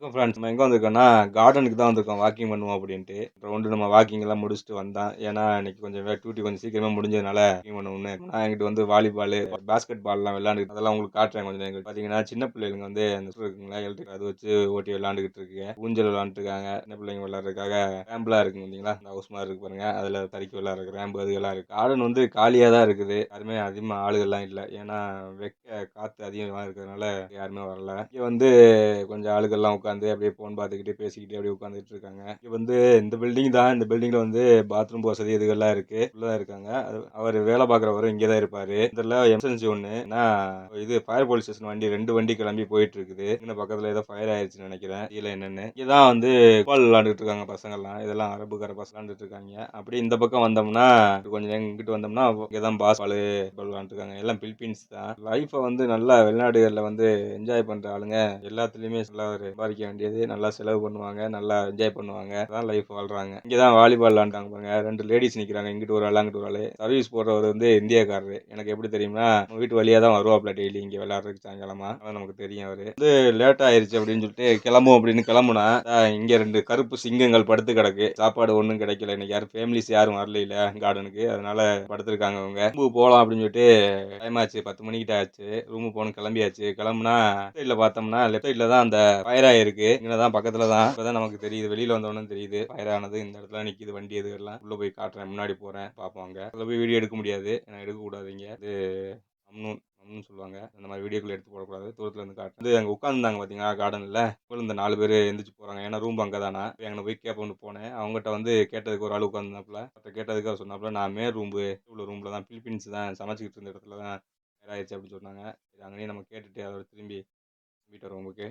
வணக்கம் ஃப்ரெண்ட்ஸ் நம்ம எங்கே வந்திருக்கோம்னா கார்டனுக்கு தான் வந்திருக்கோம். வாக்கிங் பண்ணுவோம் அப்படின்ட்டு. ரவுண்டு நம்ம வாக்கிங் எல்லாம் முடிச்சுட்டு வந்தோம் ஏன்னா இன்னைக்கு கொஞ்சம் டியூட்டி கொஞ்சம் சீக்கிரமாக முடிஞ்சதுனால வாக்கிங் பண்ணுவோம்னு நான் எங்கிட்ட வந்து வாலிபால் பாஸ்கெட் பால்லாம் விளாண்டு அதெல்லாம் உங்களுக்கு காட்டுறேன் கொஞ்சம். எங்களுக்கு பார்த்தீங்கன்னா சின்ன பிள்ளைங்க வந்து அந்த இருக்குங்களா எலக்ட்ரிக் அது வச்சு ஓட்டி விளையாண்டுக்கிட்டு இருக்கு. ஊஞ்சல் விளாண்டுருக்காங்க சின்ன பிள்ளைங்க விளாட்றதுக்காக ரேம்ப்லாம் இருக்குங்க பார்த்தீங்களா அந்த ஹவுஸ் மாதிரி இருக்கு பாருங்க. அதில் தறிக்கு விளாட்றது ரேம்பு அதுகளாக இருக்குது கார்டன் வந்து காலியாக தான் இருக்குது. யாருமே அதிகமாக ஆளுகள்லாம் இல்லை. ஏன்னா வெக்க காற்று அதிகமாக இருக்கிறதுனால யாருமே வரல. இங்கே வந்து கொஞ்சம் ஆளுகள்லாம் உட்காந்து உட்காந்து அப்படியே ஃபோன் பார்த்துக்கிட்டே பேசிக்கிட்டே அப்படியே உட்காந்துட்டு இருக்காங்க. இங்கே வந்து இந்த பில்டிங் தான். இந்த பில்டிங்கில் வந்து பாத்ரூம் வசதி இதுகள்லாம் இருக்கு. உள்ளதா இருக்காங்க. அவர் வேலை பார்க்குறவரும் இங்கே தான் இருப்பாரு. இதில் எமர்ஜென்சி ஒன்று ஏன்னா இது ஃபயர் போலீஸ் ஸ்டேஷன் வண்டி ரெண்டு வண்டி கிளம்பி போயிட்டு இருக்குது இன்னும் பக்கத்தில் ஏதோ ஃபயர் ஆயிடுச்சுன்னு நினைக்கிறேன். இல்லை என்னென்னு. இங்கே தான் வந்து பால் விளாண்டுட்டு இருக்காங்க பசங்கள்லாம். இதெல்லாம் அரபுக்கார பசங்க விளாண்டுட்டு இருக்காங்க. அப்படியே இந்த பக்கம் வந்தோம்னா கொஞ்சம் நேரம் இங்கிட்டு வந்தோம்னா இங்கே தான் பாஸ் பால் விளாண்டுருக்காங்க எல்லாம் பிலிப்பீன்ஸ் தான். லைஃப்பை வந்து நல்லா வெளிநாடுகளில் வந்து என்ஜாய் பண்ணுற ஆளுங்க எல்லாத்துலேயுமே நல்லா ஒரு சம்பாதிக்க வேண்டியது. நல்லா செலவு பண்ணுவாங்க. நல்லா என்ஜாய் பண்ணுவாங்க. அதான் லைஃப் வாழ்றாங்க. இங்கே தான் வாலிபால் விளாண்டாங்க பாருங்க. ரெண்டு லேடிஸ் நிற்கிறாங்க இங்கிட்டு ஒரு ஆள் அங்கிட்டு ஒரு ஆள். சர்வீஸ் போடுறவர் வந்து இந்தியாக்காரரு. எனக்கு எப்படி தெரியும்னா வீட்டு வழியா தான் வருவாப்ல டெய்லி இங்கே விளையாடுறதுக்கு சாயங்காலமா. அதான் நமக்கு தெரியும் அவர். வந்து லேட் ஆயிருச்சு அப்படின்னு சொல்லிட்டு கிளம்பும் அப்படின்னு கிளம்புனா இங்கே இங்க ரெண்டு கருப்பு சிங்கங்கள் படுத்து கிடக்கு. சாப்பாடு ஒன்றும் கிடைக்கல. இன்னைக்கு யாரும் ஃபேமிலிஸ் யாரும் வரல கார்டனுக்கு அதனால படுத்திருக்காங்க அவங்க. ரூமுக்கு போகலாம் அப்படின்னு சொல்லிட்டு டைம் ஆச்சு. பத்து மணிக்கிட்ட ஆச்சு. ரூமு போகணும் கிளம்பியாச்சு. கிளம்புனா சைடில் பார்த்தோம்னா லெஃப்ட் சைடில் தான் அந்த ஃபயர் ஆயிருக்கு. இருக்கு. தான் பக்கத்துல தான் இப்பதான் நமக்கு தெரியுது. வெளியில வந்தோடனே தெரியுது. ஃபயர் ஆனது இந்த இடத்துல நிக்குது. வண்டி இது எல்லாம். உள்ள போய் காட்டுறேன். முன்னாடி போறேன். பார்ப்பாங்க அதுல போய் வீடியோ எடுக்க முடியாது. ஏன்னா எடுக்க கூடாதுங்க. இது அம்னூன் அம்னு சொல்லுவாங்க. அந்த மாதிரி வீடியோக்கள் எடுத்து போடக்கூடாது. தூரத்துல இருந்து காட்டு வந்து அங்கே உட்காந்துருந்தாங்க பார்த்தீங்களா கார்டனில். இந்த நாலு பேர் எந்திரிச்சு போகிறாங்க ஏன்னா ரூம் அங்கே தானா. போய் அங்கே போய் கேட்போம்னு போனேன். அவங்ககிட்ட வந்து கேட்டதுக்கு ஒரு ஆள் உட்காந்துனாப்புல அவர்கிட்ட கேட்டதுக்கு அவர் சொன்னாப்புல நான் மேல் ரூம்பு உள்ள ரூமில் தான் பிலிப்பீன்ஸ் தான் சமைச்சிக்கிட்டு இருந்த இடத்துல தான் ஆயிடுச்சு அப்படின்னு சொன்னாங்க. சரி அங்கேயே நம்ம கேட்டுட்டு அதோட திரும்பி வீட்டு ரூமுக்கு